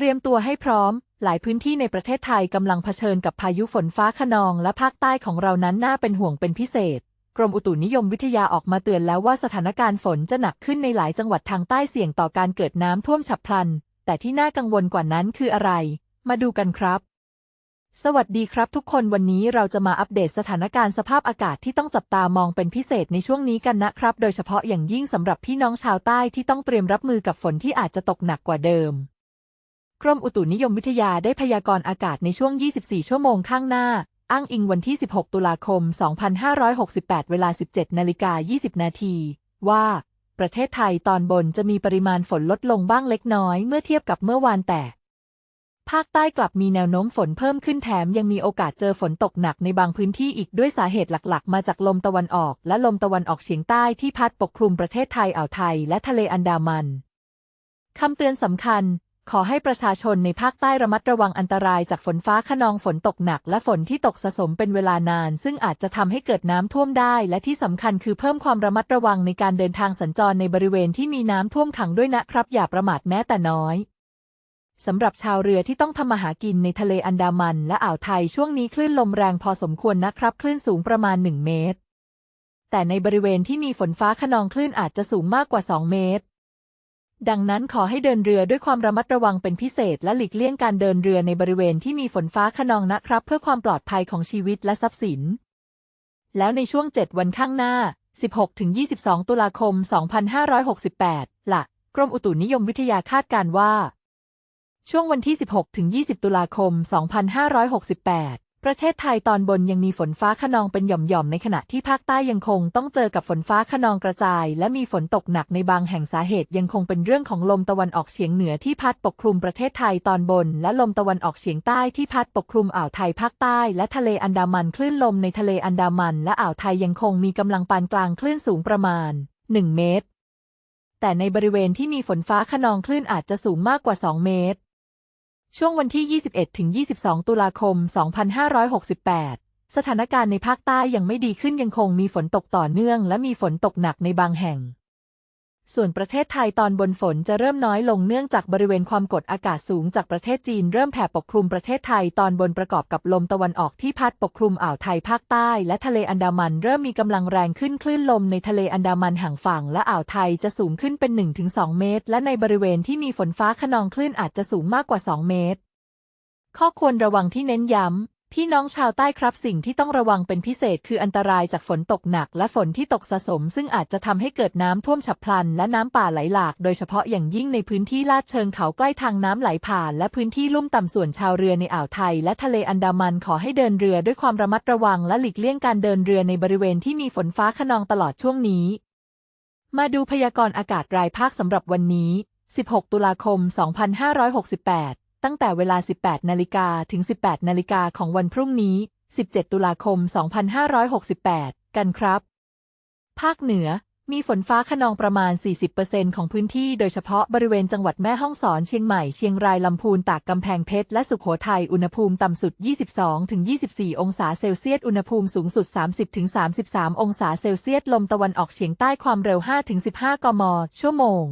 เตรียมตัวให้พร้อม หลายพื้นที่ในประเทศไทยกำลังเผชิญกับพายุฝนฟ้าคะนองและภาคใต้ของเรานั้นน่าเป็นห่วงเป็นพิเศษ กรมอุตุนิยมวิทยาออกมาเตือนแล้วว่าสถานการณ์ฝนจะหนักขึ้นในหลายจังหวัดทางใต้เสี่ยงต่อการเกิดน้ำท่วมฉับพลัน แต่ที่น่ากังวลกว่านั้นคืออะไร มาดูกันครับ สวัสดีครับทุกคนวันนี้เราจะมาอัปเดตสถานการณ์สภาพอากาศที่ต้องจับตามองเป็นพิเศษในช่วงนี้กันนะครับ โดยเฉพาะอย่างยิ่งสำหรับพี่น้องชาวใต้ที่ต้องเตรียมรับมือกับฝนที่อาจจะตกหนักกว่าเดิม กรมอุตุนิยมวิทยาได้พยากรณ์อากาศในช่วง 24 ชั่วโมงข้างหน้า อ้างอิงวันที่ 16 ตุลาคม 2568 เวลา 17 นาฬิกา 20 นาที ว่า ประเทศไทยตอนบนจะมีปริมาณฝนลดลงบ้างเล็กน้อยเมื่อเทียบกับเมื่อวานแต่ ภาคใต้กลับมีแนวโน้มฝนเพิ่มขึ้นแถมยังมีโอกาสเจอฝนตกหนักในบางพื้นที่อีกด้วยสาเหตุหลักๆ มาจากลมตะวันออก และลมตะวันออกเฉียงใต้ที่พัดปกคลุมประเทศไทยอ่าวไทย และทะเลอันดามันคำเตือนสำคัญ ขอให้ประชาชนในภาคใต้ระมัดระวังอันตรายจากฝนฟ้าขนองฝนตกหนัก และฝนที่ตกสะสมเป็นเวลานาน ซึ่งอาจจะทำให้เกิดน้ำท่วมได้ และที่สำคัญคือเพิ่มความระมัดระวังในการเดินทางสัญจรในบริเวณที่มีน้ำท่วมขังด้วยนะครับ อย่าประมาทแม้แต่น้อยสำหรับชาวเรือที่ต้องทำมาหากินในทะเลอันดามัน และอ่าวไทยช่วงนี้คลื่นลมแรงพอสมควรนะครับ คลื่นสูงประมาณ 1 เมตร แต่ในบริเวณที่มีฝนฟ้าขนองคลื่นอาจจะสูงมากกว่า 2 เมตร ดังนั้นขอให้เดินเรือด้วยความระมัดระวังเป็นพิเศษและหลีกเลี่ยงการเดินเรือในบริเวณที่มีฝนฟ้าขนองนะครับ เพื่อความปลอดภัยของชีวิตและทรัพย์สิน แล้วในช่วง 7 วันข้างหน้า 16-22 ตุลาคม 2568ล่ะกรมอุตุนิยมวิทยาคาดการว่า ช่วงวันที่ 16-20 ตุลาคม 2568 ประเทศไทยตอนบนยังมีฝนฟ้าขนองเป็นหย่อมๆ ในขณะที่ภาคใต้ยังคงต้องเจอกับฝนฟ้าขนองกระจาย และมีฝนตกหนักในบางแห่งสาเหตุยังคงเป็นเรื่องของลมตะวันออกเฉียงเหนือที่พัดปกคลุมประเทศไทยตอนบน และลมตะวันออกเฉียงใต้ที่พัดปกคลุมอ่าวไทยภาคใต้ และทะเลอันดามันคลื่นลมในทะเลอันดามัน และอ่าวไทยยังคงมีกำลังปานกลางคลื่นสูงประมาณ 1 เมตร แต่ในบริเวณที่มีฝนฟ้าขนองคลื่นอาจจะสูงมากกว่า 2 เมตร ช่วงวันที่ 21 ถึง 22 ตุลาคม 2568 สถานการณ์ในภาคใต้ยังไม่ดีขึ้นยังคงมีฝนตกต่อเนื่องและมีฝนตกหนักในบางแห่ง ส่วนประเทศไทยตอนบนฝนจะเริ่มน้อยลงเนื่องจากบริเวณความกดอากาศสูงจากประเทศจีนเริ่มแผ่ปกคลุมประเทศไทยตอนบนประกอบกับลมตะวันออกที่พัดปกคลุมอ่าวไทยภาคใต้ และทะเลอันดามันเริ่มมีกำลังแรงขึ้นคลื่นลมในทะเลอันดามันห่างฝั่งและอ่าวไทยจะสูงขึ้นเป็น 1-2 เมตร และในบริเวณที่มีฝนฟ้าขนองคลื่นอาจจะสูงมากกว่า 2 เมตร ข้อควรระวังที่เน้นย้ำ พี่น้องชาวใต้ครับสิ่งที่ต้องระวังเป็นพิเศษคืออันตรายจากฝนตกหนักและฝนที่ตกสะสม ซึ่งอาจจะทำให้เกิดน้ำท่วมฉับพลัน และน้ำป่าไหลหลาก โดยเฉพาะอย่างยิ่งในพื้นที่ลาดเชิงเขาใกล้ทางน้ำไหลผ่าน และพื้นที่ลุ่มต่ำส่วนชาวเรือในอ่าวไทย และทะเลอันดามันขอให้เดินเรือด้วยความระมัดระวัง และหลีกเลี่ยงการเดินเรือในบริเวณที่มีฝนฟ้าขนองตลอดช่วงนี้ มาดูพยากรณ์อากาศรายภาคสำหรับวันนี้ 16 ตุลาคม 2568 ตั้งแต่เวลา 18 นาฬิกาถึง 18 นาฬิกาของวันพรุ่งนี้ 17 ตุลาคม 2568 กันครับ ภาคเหนือ มีฝนฟ้าขนองประมาณ 40%ของพื้นที่โดยเฉพาะบริเวณจังหวัดแม่ฮ่องสอน เชียงใหม่ เชียงราย ลำพูน ตาก กำแพงเพชร และสุโขทัย อุณหภูมิต่ำสุด 22-24 องศาเซลเซียส อุณหภูมิสูงสุด 30-33 องศาเซลเซียส ลมตะวันออกเฉียงใต้ความเร็ว 5-15 กม ชั่วโมง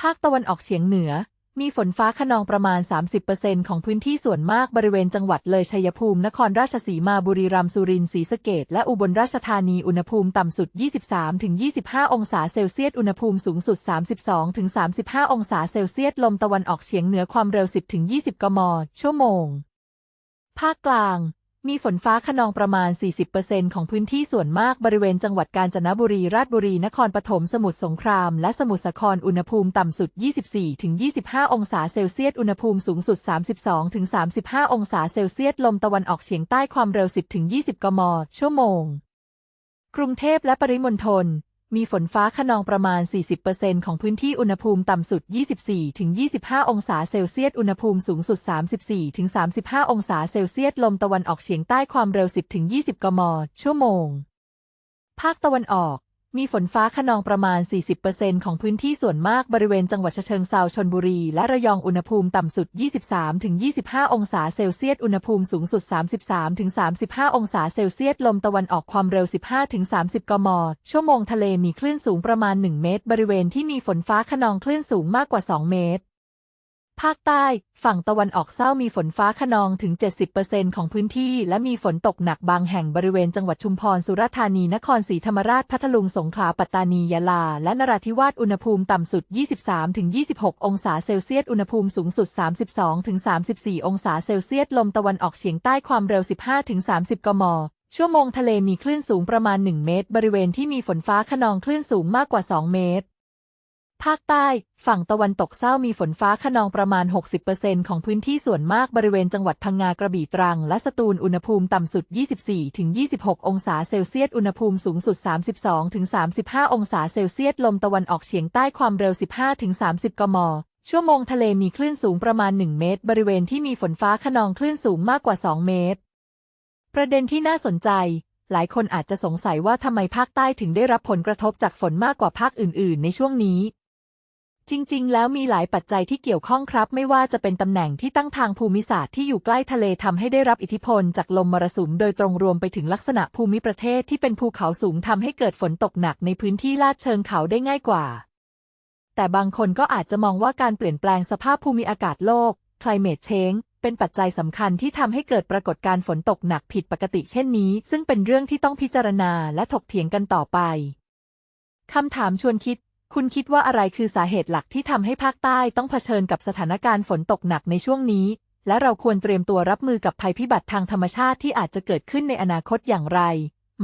ภาคตะวันออกเฉียงเหนือ มีฝนฟ้าขนองประมาณ 30%ของพื้นที่ส่วนมากบริเวณจังหวัดเลยชัยภูมิ นครราชสีมาบุรีรัมย์สุรินทร์ศรีสะเกดและอุบลราชธานีอุณหภูมิต่ำสุด 23-25 องศาเซลเซียสอุณหภูมิสูงสุด 32-35 องศาเซลเซียสลมตะวันออกเฉียงเหนือความเร็ว 10-20 กมชั่วโมง ภาคกลาง มีฝนฟ้าขนองประมาณ 40%ของพื้นที่ส่วนมากบริเวณจังหวัดกาญจนบุรี ราชบุรี นครปฐม สมุทรสงคราม และสมุทรสาคร อุณหภูมิต่ำสุด 24-25 องศาเซลเซียส อุณหภูมิสูงสุด 32-35 องศาเซลเซียส ลมตะวันออกเฉียงใต้ความเร็ว 10-20 กม ชั่วโมง กรุงเทพและปริมณฑล มีฝนฟ้าขนองประมาณ 40%ของพื้นที่อุณหภูมิต่ำสุด 24-25 องศาเซลเซียส อุณหภูมิสูงสุด 34-35 องศาเซลเซียส ลมตะวันออกเฉียงใต้ความเร็ว 10-20 กมชั่วโมง ภาคตะวันออก มีฝนฟ้าขนองประมาณ 40%ของพื้นที่ส่วนมากบริเวณจังหวัดเชิงเซาชนบุรี และระยองอุณหภูมิต่ำสุด 23-25 องศาเซลเซียส อุณหภูมิสูงสุด 33-35 องศาเซลเซียส ลมตะวันออกความเร็ว 15-30 กม ชั่วโมงทะเลมีคลื่นสูงประมาณ 1 เมตร บริเวณที่มีฝนฟ้าขนองคลื่นสูงมากกว่า 2 เมตร ภาคใต้ ฝั่งตะวันออกเศร้ามีฝนฟ้าขนองถึง 70%ของพื้นที่ และมีฝนตกหนักบางแห่งบริเวณจังหวัดชุมพร สุราษฎร์ธานี นครศรีธรรมราช พัทลุง สงขลา ปัตตานี ยะลา และนราธิวาส อุณหภูมิต่ำสุด 23-26 องศาเซลเซียส อุณหภูมิสูงสุด 32-34 องศาเซลเซียส ลมตะวันออกเฉียงใต้ความเร็ว 15-30 กมชั่วโมงทะเลมีคลื่นสูงประมาณ 1 เมตร บริเวณที่มีฝนฟ้าขนองคลื่นสูงมากกว่า 2 เมตร ภาคใต้ ฝั่งตะวันตกเศร้ามีฝนฟ้าขนองประมาณ 60%ของพื้นที่ส่วนมากบริเวณจังหวัดพังงากระบี่ตรัง และสตูลอุณหภูมิต่ำสุด 24-26 องศาเซลเซียส อุณหภูมิสูงสุด 32-35 องศาเซลเซียส ลมตะวันออกเฉียงใต้ความเร็ว 15-30 กมชั่วโมงทะเลมีคลื่นสูงประมาณ 1 เมตร บริเวณที่มีฝนฟ้าขนองคลื่นสูงมากกว่า 2 เมตร ประเด็นที่น่าสนใจ หลายคนอาจจะสงสัยว่าทำไมภาคใต้ถึงได้รับผลกระทบจากฝนมากกว่าภาคอื่น ๆ ในช่วงนี้ จริง ๆ แล้วมีหลายปัจจัยที่เกี่ยวข้องครับ ไม่ว่าจะเป็นตำแหน่งที่ตั้งทางภูมิศาสตร์ที่อยู่ใกล้ทะเลทำให้ได้รับอิทธิพลจากลมมรสุมโดยตรงรวมไปถึงลักษณะภูมิประเทศที่เป็นภูเขาสูงทำให้เกิดฝนตกหนักในพื้นที่ลาดเชิงเขาได้ง่ายกว่า แต่บางคนก็อาจจะมองว่าการเปลี่ยนแปลงสภาพภูมิอากาศโลก climate change เป็นปัจจัยสำคัญที่ทำให้เกิดปรากฏการณ์ฝนตกหนักผิดปกติเช่นนี้ ซึ่งเป็นเรื่องที่ต้องพิจารณาและถกเถียงกันต่อไปคำถามชวนคิด คุณคิดว่าอะไรคือสาเหตุหลักที่ทำให้ภาคใต้ต้องเผชิญกับสถานการณ์ฝนตกหนักในช่วงนี้ และเราควรเตรียมตัวรับมือกับภัยพิบัติทางธรรมชาติที่อาจจะเกิดขึ้นในอนาคตอย่างไร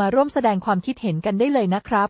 มาร่วมแสดงความคิดเห็นกันได้เลยนะครับ